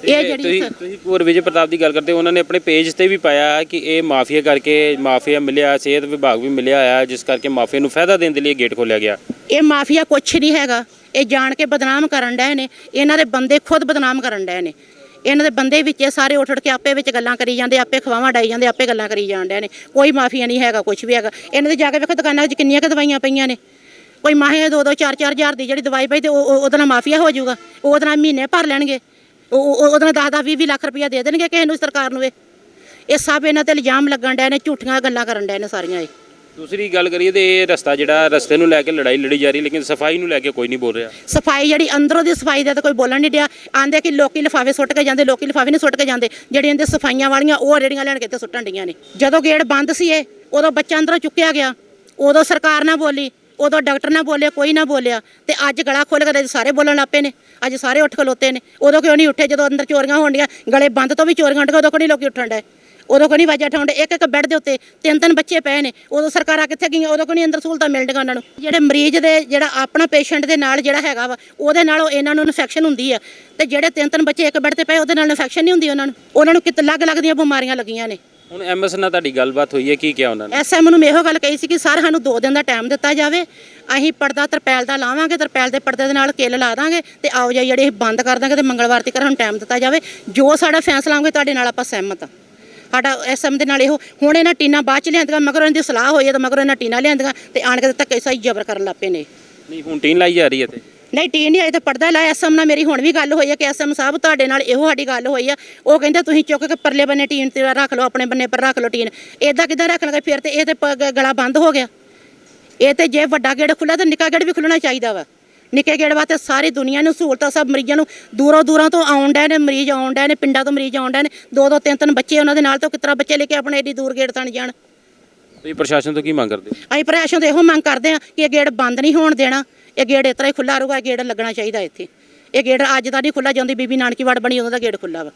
ਇਹ ਜਿਹੜੀ ਤੁਸੀਂ ਤੁਸੀਂ ਵਿਜੇ ਪ੍ਰਤਾਪ ਦੀ ਗੱਲ ਕਰਦੇ ਹੋ, ਉਹਨਾਂ ਨੇ ਆਪਣੇ ਪੇਜ ਤੇ ਵੀ ਪਾਇਆ ਕਿ ਇਹ ਮਾਫੀਆ ਕਰਕੇ ਮਾਫੀਆ ਮਿਲਿਆ ਸਿਹਤ ਵਿਭਾਗ ਵੀ ਮਿਲਿਆ ਆ ਜਿਸ ਕਰਕੇ ਮਾਫੀਆ ਨੂੰ ਫਾਇਦਾ ਦੇਣ ਦੇ ਲਈ ਇਹ ਗੇਟ ਖੋਲਿਆ ਗਿਆ। ਇਹ ਮਾਫੀਆ ਕੁਛ ਨਹੀਂ ਹੈਗਾ। ਇਹ ਜਾਣ ਕੇ ਬਦਨਾਮ ਕਰਨ ਡਏ ਨੇ। ਇਹਨਾਂ ਦੇ ਬੰਦੇ ਖੁਦ ਬਦਨਾਮ ਕਰਨ ਡਏ ਨੇ। ਇਹਨਾਂ ਦੇ ਬੰਦੇ ਵਿੱਚ ਇਹ ਸਾਰੇ ਉੱਠ ਉੱਠ ਕੇ ਆਪੇ ਵਿੱਚ ਗੱਲਾਂ ਕਰੀ ਜਾਂਦੇ ਆਪੇ ਖਵਾਵਾਂ ਡਾਈ ਜਾਂਦੇ ਆਪੇ ਗੱਲਾਂ ਕਰੀ ਜਾਣ ਡਏ ਨੇ। ਕੋਈ ਮਾਫੀਆ ਨਹੀਂ ਹੈਗਾ ਕੁਛ ਵੀ ਹੈਗਾ। ਇਹਨਾਂ ਦੇ ਜਾ ਕੇ ਵੇਖੋ ਦੁਕਾਨਾਂ ਵਿੱਚ ਕਿੰਨੀਆਂ ਕੁ ਦਵਾਈਆਂ ਪਈਆਂ ਨੇ। ਕੋਈ ਮਾਹੇ ਦੋ ਦੋ ਚਾਰ ਚਾਰ ਹਜ਼ਾਰ ਦੀ ਜਿਹੜੀ ਦਵਾਈ ਪਈ ਤੇ ਉਹ ਉਹ- ਉਹਦੇ ਨਾਲ ਮਾਫੀਆ ਹੋ ਜਾਊਗਾ। ਉਹ ਉਹਦੇ ਨਾਲ ਮਹੀਨੇ ਭਰ ਲੈਣਗੇ। ਉਹ ਉਹ- ਉਹਦੇ ਨਾਲ 10 10 20 ਲੱਖ ਰੁਪਇਆ ਦੇ ਦੇਣਗੇ ਕਿਸੇ ਨੂੰ ਸਰਕਾਰ ਨੂੰ ਇਹ। ਇਹ ਸਭ ਇਹਨਾਂ ਤੇ ਇਲਜ਼ਾਮ ਲੱਗਣ ਡਏ ਨੇ ਝੂਠੀਆਂ ਗੱਲਾਂ ਕਰਨ ਡਏ ਨੇ ਸਾਰੀਆਂ ਇਹ। ਦੂਸਰੀ ਗੱਲ ਕਰੀਏ ਤੇ ਇਹ ਰਸਤਾ ਜਿਹੜਾ ਰਸਤੇ ਨੂੰ ਲੈ ਕੇ ਲੜਾਈ ਲੜੀ ਜਾ ਰਹੀ ਲੇਕਿਨ ਸਫ਼ਾਈ ਨੂੰ ਲੈ ਕੇ ਕੋਈ ਨਹੀਂ ਬੋਲ ਰਿਹਾ। ਸਫ਼ਾਈ ਜਿਹੜੀ ਅੰਦਰੋਂ ਦੀ ਸਫ਼ਾਈ ਦਾ ਤਾਂ ਕੋਈ ਬੋਲਣ ਨਹੀਂ ਡਿਆ। ਆਂਦੇ ਕਿ ਲੋਕੀ ਲਿਫਾਫੇ ਸੁੱਟ ਕੇ ਜਾਂਦੇ ਲੋਕੀ ਲਿਫਾਫੇ ਨਹੀਂ ਸੁੱਟ ਕੇ ਜਾਂਦੇ। ਜਿਹੜੀਆਂ ਇਹਦੇ ਸਫਾਈਆਂ ਵਾਲੀਆਂ ਉਹ ਰੇੜੀਆਂ ਲੈਣ ਕੇ ਤੇ ਸੁੱਟਣ ਡੀਆਂ ਨੇ? ਜਦੋਂ ਗੇਟ ਬੰਦ ਸੀ ਇਹ ਉਦੋਂ ਬੱਚਾ ਅੰਦਰੋਂ ਚੁੱਕਿਆ ਗਿਆ। ਉਦੋਂ ਸਰਕਾਰ ਨਾ ਬੋਲੀ। ਉਦੋਂ ਡਾਕਟਰ ਨਾ ਬੋਲਿਆ, ਕੋਈ ਨਾ ਬੋਲਿਆ। ਤੇ ਅੱਜ ਗਲਾ ਖੋਲ ਕੇ ਤੇ ਸਾਰੇ ਬੋਲਣ ਲੱਪੇ ਨੇ। ਅੱਜ ਸਾਰੇ ਉੱਠ ਖਲੋਤੇ ਨੇ। ਉਦੋਂ ਕਿਉਂ ਨਹੀਂ ਉੱਠੇ? ਜਦੋਂ ਅੰਦਰ ਚੋਰੀਆਂ ਹੋਣੀਆਂ ਗਲੇ ਬੰਦ ਤੋਂ ਵੀ ਚੋਰੀਆਂ ਹੁੰਦੀਆਂ ਉਦੋਂ ਕਿਉਂ ਨਹੀਂ ਲੋਕੀ ਉੱਠਣ ਡਏ? ਉਦੋਂ ਕੋਈ ਨਹੀਂ ਵਾਜਾ ਠਾਉਂਦੇ ਇੱਕ ਇੱਕ ਬੈੱਡ ਦੇ ਉੱਤੇ ਤਿੰਨ ਤਿੰਨ ਬੱਚੇ ਪਏ ਨੇ। ਉਦੋਂ ਸਰਕਾਰਾਂ ਕਿੱਥੇ ਗਈਆਂ? ਉਦੋਂ ਕੋਈ ਨਹੀਂ ਅੰਦਰ ਸਹੂਲਤਾਂ ਮਿਲਦੀਆਂ ਉਹਨਾਂ ਨੂੰ? ਜਿਹੜੇ ਮਰੀਜ਼ ਦੇ, ਜਿਹੜਾ ਆਪਣਾ ਪੇਸ਼ੈਂਟ ਦੇ ਨਾਲ ਜਿਹੜਾ ਹੈਗਾ ਵਾ, ਉਹਦੇ ਨਾਲ ਉਹ ਇਹਨਾਂ ਨੂੰ ਇਨਫੈਕਸ਼ਨ ਹੁੰਦੀ ਆ। ਤੇ ਜਿਹੜੇ ਤਿੰਨ ਤਿੰਨ ਬੱਚੇ ਇੱਕ ਬੈੱਡ ਤੇ ਪਏ, ਉਹਦੇ ਨਾਲ ਇਨਫੈਕਸ਼ਨ ਨਹੀਂ ਹੁੰਦੀ ਉਹਨਾਂ ਨੂੰ? ਉਹਨਾਂ ਨੂੰ ਕਿਤੇ ਲੱਗ ਲੱਗ ਦੀਆਂ ਬਿਮਾਰੀਆਂ ਲੱਗੀਆਂ ਨੇ। ਹੁਣ ਐਮਐਸ ਨਾਲ ਤੁਹਾਡੀ ਗੱਲਬਾਤ ਹੋਈ ਹੈ ਕੀ ਕਿਹਾ ਉਹਨਾਂ ਨੇ? ਐਸਐਮ ਨੂੰ ਮੈਂ ਇਹੋ ਗੱਲ ਕਹੀ ਸੀ ਕਿ ਸਰ ਸਾਨੂੰ 2 ਦਿਨ ਦਾ ਟਾਈਮ ਦਿੱਤਾ ਜਾਵੇ। ਅਸੀਂ ਪਰਦਾ ਤਰਪੈਲ ਦਾ ਲਾਵਾਂਗੇ ਤਰਪੈਲ ਦੇ ਪਰਦੇ ਦੇ ਨਾਲ ਕਿੱਲ ਲਾ ਦਾਂਗੇ ਤੇ ਆਓ ਜਾਈ ਜਿਹੜੇ ਬੰਦ ਕਰ ਦਾਂਗੇ ਤੇ ਮੰਗਲਵਾਰ ਤੱਕ ਸਾਨੂੰ ਟਾਈਮ ਦਿੱਤਾ ਜਾਵੇ। ਜੋ ਸਾਡਾ ਫੈਸਲਾ ਹੋਵੇ ਤੁਹਾਡੇ ਨਾਲ ਆਪਾਂ ਸਹਿਮਤ ਆ ਸਾਡਾ ਐਸਐਮ ਦੇ ਨਾਲ ਇਹੋ ਹੁਣ ਇਹਨਾਂ ਟੀਨਾ ਬਾਅਦ ਚ ਲਿਆਂਦੀਆਂ ਮਗਰ ਇਹਨਾਂ ਦੀ ਸਲਾਹ ਹੋਈ ਹੈ ਤੇ ਮਗਰ ਇਹਨਾਂ ਟੀਨਾ ਲਿਆਂਦੀਆਂ ਤੇ ਆਣ ਕੇ ਧੱਕੇ ਸਾਈ ਜ਼ਬਰ ਕਰਨ ਲੱਪੇ ਨੇ। ਨਹੀਂ ਹੁਣ ਟੀਨ ਲਾਈ ਜਾ ਰਹੀ ਹੈ ਤੇ? ਨਹੀਂ ਟੀ ਨਹੀਂ ਆਈ ਤੇ ਪਰਦਾ ਲਾਇਆ ਐਸਐਮ ਨਾਲ ਮੇਰੀ ਹੁਣ ਵੀ ਗੱਲ ਹੋਈ ਹੈ ਕਿ ਐਸਐਮ ਸਾਹਿਬ ਤੁਹਾਡੇ ਨਾਲ ਇਹੋ ਸਾਡੀ ਗੱਲ ਹੋਈ ਆ। ਉਹ ਕਹਿੰਦੇ ਤੁਸੀਂ ਚੁੱਕ ਕੇ ਪਰਲੇ ਬੰਨੇ ਟੀਨ ਤੇ ਰੱਖ ਲਓ ਆਪਣੇ ਬੰਨੇ ਪਰ ਰੱਖ ਲਓ ਟੀਨ ਇਦਾਂ ਕਿਦਾਂ ਰੱਖਣਗੇ ਫਿਰ ਤੇ ਇਹ ਤੇ ਪ- ਗਲਾ ਬੰਦ ਹੋ ਗਿਆ। ਇਹ ਤੇ ਜੇ ਵੱਡਾ ਗੇੜ ਖੁੱਲਾ ਤਾਂ ਨਿੱਕਾ ਗੇੜ ਵੀ ਖੁੱਲਣਾ ਚਾਹੀਦਾ ਵਾ। ਨਿੱਕੇ ਗੇੜ ਵਾਸਤੇ ਸਾਰੀ ਦੁਨੀਆ ਨੂੰ ਸਹੂਲਤਾਂ ਸਭ ਮਰੀਜ਼ਾਂ ਨੂੰ ਦੂਰੋਂ ਦੂਰੋਂ ਤੋਂ ਆਉਣ ਡਏ ਨੇ ਮਰੀਜ਼ ਆਉਣ ਡਏ ਨੇ ਪਿੰਡਾਂ ਤੋਂ ਮਰੀਜ਼ ਆਉਣ ਡਏ ਨੇ। ਦੋ ਦੋ ਤਿੰਨ ਤਿੰਨ ਬੱਚੇ ਉਹਨਾਂ ਦੇ ਨਾਲ ਤੋਂ ਕਿਤਰਾ ਬੱਚੇ ਲੈ ਕੇ ਆਪਣੇ ਏਡੀ ਦੂਰ ਗੇੜ ਤਣ ਜਾਣ? ਤੁਸੀਂ ਪ੍ਰਸ਼ਾਸਨ ਤੋਂ ਕੀ ਮੰਗ ਕਰਦੇ ਹੋ? ਅਸੀਂ ਪ੍ਰਸ਼ਾਸਨ ਤੋਂ ਇਹੋ ਮੰਗ ਕਰਦੇ ਹਾਂ ਕਿ ਇਹ ਗੇੜ ਬੰਦ ਨਹੀਂ ਹੋਣ ਦੇਣਾ। ਇਹ ਗੇੜ ਇਸ ਤਰ੍ਹਾਂ ਹੀ ਖੁੱਲਾ ਰਹੂਗਾ, ਇਹ ਗੇੜ ਲੱਗਣਾ ਚਾਹੀਦਾ ਇੱਥੇ। ਇਹ ਗੇੜ ਅੱਜ ਦਾ ਨਹੀਂ ਖੁੱਲਾ ਜਾਂਦੀ ਬੀਬੀ ਨਾਨਕੀ ਵਾੜ ਬਣੀ, ਉਦੋਂ ਦਾ ਗੇੜ ਖੁੱਲਾ ਵਾ।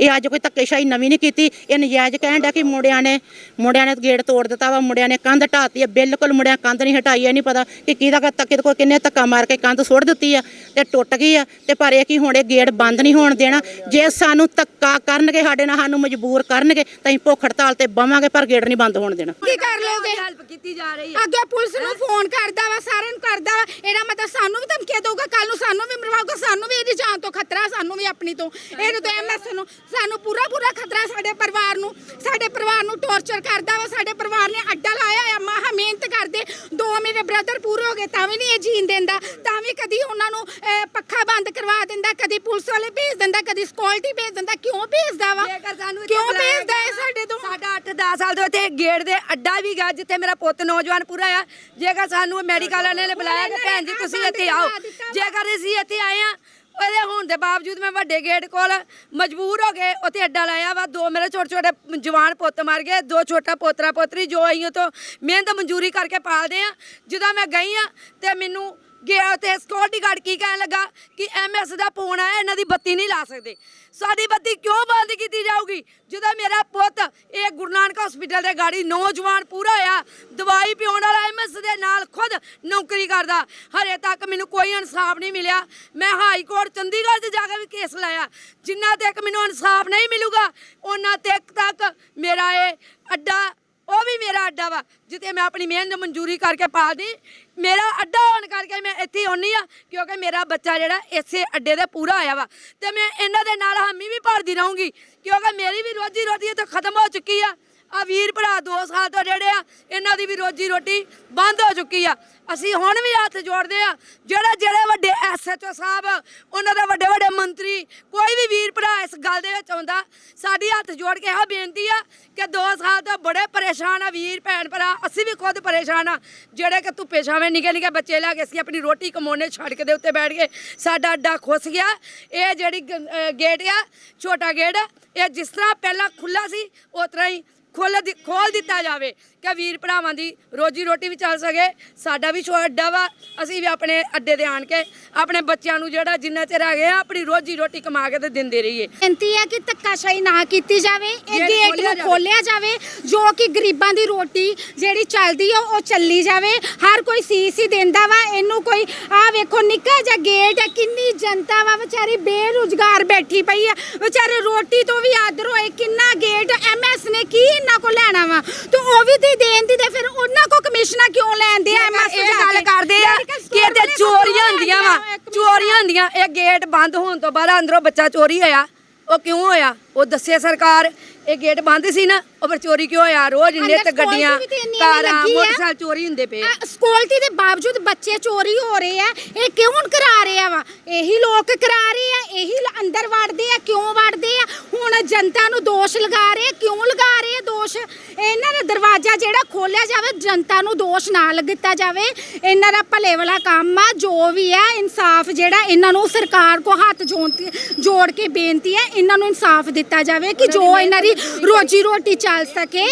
ਇਹ ਅੱਜ ਕੋਈ ਧੱਕੇਸ਼ਾਹੀ ਨਵੀਂ ਨਹੀਂ ਕੀਤੀ। ਇਹ ਨਜਾਇਜ਼ ਕਹਿਣ ਡਿਆ ਕਿ ਮੁੰਡਿਆਂ ਨੇ ਮੁੰਡਿਆਂ ਨੇ ਗੇੜ ਤੋੜ ਦਿੱਤਾ ਵਾ ਮੁੰਡਿਆਂ ਨੇ ਕੰਧ ਢਾਤੀ ਹੈ ਬਿਲਕੁਲ ਮੁੰਡਿਆਂ ਕੰਧ ਨਹੀਂ ਹਟਾਈ ਇਹ ਨਹੀਂ ਪਤਾ ਕਿ ਕਿਹਦਾ ਕਾ ਧੱਕੇ ਕੋਈ ਕਿੰਨੇ ਧੱਕਾ ਮਾਰ ਕੇ ਕੰਧ ਸੁੱਟ ਦਿੱਤੀ ਆ ਤੇ ਟੁੱਟ ਗਈ ਆ। ਤੇ ਪਰ ਇਹ ਕੀ ਹੁਣ ਇਹ ਗੇੜ ਬੰਦ ਨਹੀਂ ਹੋਣ ਦੇਣਾ। ਜੇ ਸਾਨੂੰ ਧੱਕਾ ਕਰਨਗੇ ਸਾਡੇ ਨਾਲ ਸਾਨੂੰ ਮਜਬੂਰ ਕਰਨਗੇ ਤਾਂ ਅਸੀਂ ਭੁੱਖ ਹੜਤਾਲ ਤੇ ਬਵਾਂਗੇ ਪਰ ਗੇੜ ਨਹੀਂ ਬੰਦ ਹੋਣ ਦੇਣਾ। ਕੀ ਕਰ ਲੋਗੇ? ਹੈਲਪ ਕੀਤੀ ਜਾ ਰਹੀ ਹੈ ਅੱਗੇ ਪੁਲਿਸ ਨੂੰ ਫੋਨ ਕਰਦਾ ਵਾ ਸਾਰਿਆਂ ਨੂੰ ਕਰਦਾ ਵਾ। ਇਹਦਾ ਮਤਲਬ ਸਾਨੂੰ ਵੀ ਧਮਕੀਆਂ ਦਊਗਾ ਕੱਲ ਨੂੰ ਸਾਨੂੰ ਵੀ ਮਰਵਾਊਗਾ ਸਾਨੂੰ ਵੀ ਇਹਦੀ ਜਾਨ ਤੋਂ ਖਤਰਾ ਸਾਨੂੰ ਵੀ ਆਪਣੀ ਤੋਂ। ਇਹਨੂੰ ਤਾਂ ਐਮਐਸ ਨੂੰ ਸਾਨੂੰ ਪੂਰਾ ਪੂਰਾ ਖਤਰਾ ਸਾਡੇ ਪਰਿਵਾਰ ਨੂੰ ਸਾਡੇ ਪਰਿਵਾਰ ਨੂੰ ਟੌਰਚਰ ਕਰਦਾ ਵਾ ਸਾਡੇ ਪਰਿਵਾਰ ਨੇ ਅੱਡਾ ਲਾਇਆ ਆ ਮਾਹ ਮਿਹਨਤ ਕਰਦੇ। ਦੋ ਮੇਰੇ ਬ੍ਰਦਰ ਪੂਰੇ ਹੋ ਗਏ ਤਾਂ ਵੀ ਨਹੀਂ ਇਹ ਜੀਣ ਦਿੰਦਾ ਤਾਂ ਵੀ ਕਦੀ ਉਹਨਾਂ ਨੂੰ ਅਹ, ਪੱਖਾ ਬੰਦ ਕਰਵਾ ਦਿੰਦਾ ਕਦੀ ਪੁਲਿਸ ਵਾਲੇ ਭੇਜ ਦਿੰਦਾ ਕਦੀ ਸਕਿਉਰਟੀ ਭੇਜ ਦਿੰਦਾ ਕਿਉਂ ਭੇਜਦਾ ਵਾ? ਜੇਕਰ ਸਾਨੂੰ ਇੱਥੇ ਕਿਉਂ ਬੁਲਾਇਆ ਭੇਜਦਾ ਹੈ ਗਿਆ, ਸਾਡੇ ਤੋਂ? ਸਾਡਾ 8-10 ਸਾਲ ਤੋਂ ਇੱਥੇ ਗੇਟ ਦੇ ਅੱਡਾ ਵੀ ਗਿਆ ਜਿੱਥੇ ਮੇਰਾ ਪੁੱਤ ਨੌਜਵਾਨ ਪੂਰਾ ਆ। ਜੇਕਰ ਸਾਨੂੰ ਮੈਡੀਕਲ ਵਾਲਿਆਂ ਨੇ ਬੁਲਾਇਆ ਕਿ ਭੈਣ ਜੀ ਤੁਸੀਂ ਇੱਥੇ ਆਓ। ਜੇਕਰ ਅਸੀਂ ਇੱਥੇ ਆਏ ਆ ਉਹਦੇ ਹੋਣ ਦੇ ਬਾਵਜੂਦ ਮੈਂ ਵੱਡੇ ਗੇਟ ਕੋਲ ਮਜਬੂਰ ਹੋ ਗਏ ਉੱਥੇ ਅੱਡਾ ਲਾਇਆ ਵਾ, ਦੋ ਮੇਰੇ ਛੋਟੇ ਛੋਟੇ ਜਵਾਨ ਪੁੱਤ ਮਰ ਗਏ, ਦੋ ਛੋਟਾ ਪੋਤਰਾ ਪੋਤਰੀ ਜੋ ਆਈਆਂ ਤੋਂ ਮਿਹਨਤ ਮਨਜ਼ੂਰੀ ਕਰਕੇ ਪਾਲਦੇ ਆ ਜਦੋਂ ਮੈਂ ਗਈ ਆ ਤੇ ਮੈਨੂੰ ਗਿਆ ਤੇ ਸਕਿਉਰਟੀ ਗਾਰਡ ਕੀ ਕਹਿਣ ਲੱਗਾ ਕਿ ਐਮਐਸ ਦਾ ਫੋਨ ਆਇਆ ਇਹਨਾਂ ਦੀ ਬੱਤੀ ਨਹੀਂ ਲਾ ਸਕਦੇ। ਸਾਡੀ ਬੱਤੀ ਕਿਉਂ ਬੰਦ ਕੀਤੀ ਜਾਊਗੀ? ਜਦੋਂ ਮੇਰਾ ਪੁੱਤ, ਇਹ ਗੁਰੂ ਨਾਨਕ ਹਸਪੀਟਲ ਦੇ ਗਾੜੀ ਨੌਜਵਾਨ ਪੂਰਾ ਹੋਇਆ, ਦਵਾਈ ਪਿਉਣ ਵਾਲਾ ਐਮਐਸ ਦੇ ਨਾਲ ਖੁਦ ਨੌਕਰੀ ਕਰਦਾ। ਹਰੇ ਤੱਕ ਮੈਨੂੰ ਕੋਈ ਇਨਸਾਫ ਨਹੀਂ ਮਿਲਿਆ। ਮੈਂ ਹਾਈ ਕੋਰਟ ਚੰਡੀਗੜ੍ਹ 'ਚ ਜਾ ਕੇ ਵੀ ਕੇਸ ਲਾਇਆ। ਜਿੰਨਾ ਤੱਕ ਮੈਨੂੰ ਇਨਸਾਫ ਨਹੀਂ ਮਿਲੂਗਾ, ਉਹਨਾਂ ਤੱਕ ਤੱਕ ਮੇਰਾ ਇਹ ਅੱਡਾ ਉਹ ਵੀ ਮੇਰਾ ਅੱਡਾ ਵਾ, ਜਿੱਥੇ ਮੈਂ ਆਪਣੀ ਮਿਹਨਤ ਮਨਜ਼ੂਰੀ ਕਰਕੇ ਪਾਲਦੀ, ਮੇਰਾ ਅੱਡਾ ਹੋਣ ਕਰਕੇ ਮੈਂ ਇੱਥੇ ਆਉਣੀ ਆ ਕਿਉਂਕਿ ਮੇਰਾ ਬੱਚਾ ਜਿਹੜਾ ਇਸੇ ਅੱਡੇ ਦੇ ਪੂਰਾ ਆਇਆ ਵਾ। ਤੇ ਮੈਂ ਇਹਨਾਂ ਦੇ ਨਾਲ ਹਾਮੀ ਵੀ ਭਰਦੀ ਰਹੂੰਗੀ, ਕਿਉਂਕਿ ਮੇਰੀ ਵੀ ਰੋਜੀ ਰੋਟੀ ਇੱਥੇ ਖਤਮ ਹੋ ਚੁੱਕੀ ਆ। ਆ ਵੀਰ ਭਰਾ ਦੋ ਸਾਲ ਤੋਂ ਜਿਹੜੇ ਆ ਇਹਨਾਂ ਦੀ ਵੀ ਰੋਜੀ ਰੋਟੀ ਬੰਦ ਹੋ ਚੁੱਕੀ ਆ। ਅਸੀਂ ਹੁਣ ਵੀ ਹੱਥ ਜੋੜਦੇ ਆ ਜਿਹੜੇ ਜਿਹੜੇ ਵੱਡੇ ਐਸਐਚਓ ਸਾਹਿਬ ਉਹਨਾਂ ਦੇ ਵੱਡੇ ਵੱਡੇ ਮੰਤਰੀ ਕੋਈ ਵੀ ਵੀਰ ਭਰਾ ਇਸ ਗੱਲ ਦੇ ਵਿੱਚ ਆਉਂਦਾ ਸਾਡੀ ਹੱਥ ਜੋੜ ਕੇ ਇਹੋ ਬੇਨਤੀ ਆ ਕਿ ਦੋ ਸਾਲ ਤੋਂ ਬੜੇ ਪਰੇਸ਼ਾਨ ਆ ਵੀਰ ਭੈਣ ਭਰਾ ਅਸੀਂ ਵੀ ਖੁਦ ਪਰੇਸ਼ਾਨ ਆ। ਜਿਹੜੇ ਕਿ ਧੁੱਪੇ ਛਾਵੇਂ ਨਿੱਕੇ ਨਿੱਕੇ ਬੱਚੇ ਲੈ ਕੇ ਅਸੀਂ ਆਪਣੀ ਰੋਟੀ ਕਮਾਉਣੇ ਸੜਕ ਦੇ ਉੱਤੇ ਬੈਠ ਕੇ ਸਾਡਾ ਅੱਡਾ ਖੁੱਸ ਗਿਆ। ਇਹ ਜਿਹੜੀ ਗੇਟ ਆ ਛੋਟਾ ਗੇਟ ਆ, ਇਹ ਜਿਸ ਤਰ੍ਹਾਂ ਪਹਿਲਾਂ ਖੁੱਲਾ ਸੀ ਉਸ ਤਰ੍ਹਾਂ ਹੀ ਖੋਲ ਦਿ- ਖੋਲ ਦਿੱਤਾ ਜਾਵੇ ਕਿ ਵੀਰ ਭਰਾਵਾਂ ਦੀ ਰੋਜੀ ਰੋਟੀ ਵੀ ਚੱਲ ਸਕੇ ਸਾਡਾ ਵੀ ਛੋਟਾ ਅੱਡਾ ਵਾ ਅਸੀਂ ਵੀ ਆਪਣੇ ਅੱਡੇ ਤੇ ਆਣ ਕੇ ਆਪਣੇ ਬੱਚਿਆਂ ਨੂੰ ਜਿਹੜਾ ਜਿੰਨਾ ਚਿਰ ਆ ਗਿਆ ਆਪਣੀ ਰੋਜੀ ਰੋਟੀ ਕਮਾ ਕੇ ਤੇ ਦਿੰਦੇ ਰਹੀਏ। ਬੇਨਤੀ ਹੈ ਕਿ ਧੱਕਾਸ਼ਾਹੀ ਨਾ ਕੀਤੀ ਜਾਵੇ ਇਹ ਗੇਟ ਨੂੰ। ਖੋਲਿਆ ਜਾਵੇ ਜੋ ਕਿ ਗਰੀਬਾਂ ਦੀ ਰੋਟੀ ਜਿਹੜੀ ਚੱਲਦੀ ਆ ਉਹ ਚੱਲੀ ਜਾਵੇ। ਹਰ ਕੋਈ ਸੀਸ ਹੀ ਦਿੰਦਾ ਵਾ ਇਹਨੂੰ ਕੋਈ ਆ ਵੇਖੋ ਨਿੱਕਾ ਜਿਹਾ ਗੇਟ ਹੈ ਕਿੰਨੀ ਜਨਤਾ ਵਾ ਵਿਚਾਰੀ ਬੇਰੁਜ਼ਗਾਰ ਬੈਠੀ ਪਈ ਆ। ਵਿਚਾਰੇ ਰੋਟੀ ਤੋਂ ਵੀ ਆਦਰ ਹੋਏ ਕਿੰਨਾ ਗੇਟ ਐਮਐਸ ਨੇ ਕੀ ਇਹਨਾਂ ਕੋ ਲੈਣਾ ਵਾ। ਤੇ ਉਹ ਵੀ ਤੇ ਦੇਣ ਦੀ ਤੇ ਫਿਰ ਉਹਨਾਂ ਕੋ ਕਮਿਸ਼ਨਾਂ ਕਿਉਂ ਲੈਂਦੇ ਆ? ਐਮਐਸ ਇਹ ਗੱਲ ਕਰਦੇ ਆ। ਕਿ ਇੱਥੇ ਚੋਰੀਆਂ ਹੁੰਦੀਆਂ ਵਾ। ਚੋਰੀਆਂ ਹੁੰਦੀਆਂ। ਇਹ ਗੇਟ ਬੰਦ ਹੋਣ ਤੋਂ ਬਾਅਦ ਅੰਦਰੋਂ ਬੱਚਾ ਚੋਰੀ ਹੋਇਆ। ਉਹ ਕਿਉਂ ਹੋਇਆ? ਉਹ ਦੱਸੇ ਸਰਕਾਰ ਇਹ ਗੇਟ ਬੰਦ ਸੀ ਨਾ ਉਹ ਫਿਰ ਚੋਰੀ ਕਿਉਂ ਹੋਇਆ? ਰੋਜ਼ ਇੰਨੇ ਤੇ ਗੱਡੀਆਂ ਕਾਰਾਂ। ਮੋਟਰਸਾਈਕਲ ਚੋਰੀ ਹੁੰਦੇ ਪਏ ਆ। ਸਕਿਉਰਟੀ ਦੇ ਬਾਵਜੂਦ ਬੱਚੇ ਚੋਰੀ ਹੋ ਰਹੇ ਆ ਇਹ ਕਿਉਂ ਕਰਾ ਰਹੇ ਆ ਵਾ? ਇਹੀ ਲੋਕ ਕਰਾ ਰਹੇ ਆ ਇਹੀ ਅੰਦਰ ਵੜਦੇ ਆ ਕਿਉਂ ਵੜਦੇ ਆ? ਹੁਣ ਜਨਤਾ ਨੂੰ ਦੋਸ਼ ਲਗਾ ਰਹੇ ਕਿਉਂ ਲਗਾ ਰਹੇ ਦੋਸ਼? ਇਹਨਾਂ ਦਾ ਦਰਵਾਜ਼ਾ ਜਿਹੜਾ ਖੋਲਿਆ ਜਾਵੇ ਜਨਤਾ ਨੂੰ ਦੋਸ਼ ਨਾ ਲੱਗਤਾ ਜਾਵੇ। ਇਹਨਾਂ ਦਾ ਭਲੇ ਵਾਲਾ ਕੰਮ ਆ ਜੋ ਵੀ ਆ ਇਨਸਾਫ ਜਿਹੜਾ ਇਹਨਾਂ ਨੂੰ ਸਰਕਾਰ ਕੋ ਹੱਥ ਜੋੜ ਕੇ ਬੇਨਤੀ ਹੈ ਇਹਨਾਂ ਨੂੰ ਇਨਸਾਫ ਦਿੱਤਾ ਜਾਵੇ ਕਿ ਜੋ ਇਹਨਾਂ ਦੀ ਰੋਜੀ ਰੋਟੀ ਚੱਲ ਸਕੇ।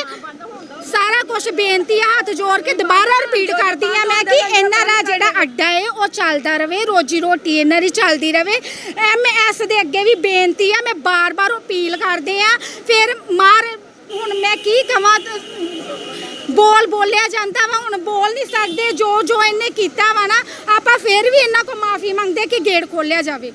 ਸਾਰਾ ਕੁਝ ਬੇਨਤੀ ਆ ਹੱਥ ਜੋੜ ਕੇ ਦੁਬਾਰਾ ਰਿਪੀਟ ਕਰਦੀ ਆ ਮੈਂ ਕਿ ਇਹਨਾਂ ਦਾ ਜਿਹੜਾ ਅੱਡਾ ਹੈ ਉਹ ਚੱਲਦਾ ਰਵੇ ਰੋਜੀ ਰੋਟੀ ਇਹਨਾਂ ਦੀ ਚੱਲਦੀ ਰਵੇ। ਐਮਐਸ ਦੇ ਅੱਗੇ ਵੀ ਬੇਨਤੀ ਆ ਮੈਂ ਬਾਰ-ਬਾਰ ਅਪੀਲ ਕਰਦੇ ਆ ਫਿਰ ਮਾਰ ਹੁਣ ਮੈਂ ਕੀ ਕਵਾਂ ਬੋਲ ਬੋਲਿਆ ਜਾਂਦਾ ਵਾ ਹੁਣ ਬੋਲ ਨਹੀਂ ਸਕਦੇ ਜੋ ਜੋ ਇਹਨੇ ਕੀਤਾ ਵਾ ਨਾ ਆਪਾਂ ਫਿਰ ਵੀ ਇਹਨਾਂ ਕੋ ਮਾਫੀ ਮੰਗਦੇ ਕਿ ਗੇਟ ਖੋਲਿਆ ਜਾਵੇ।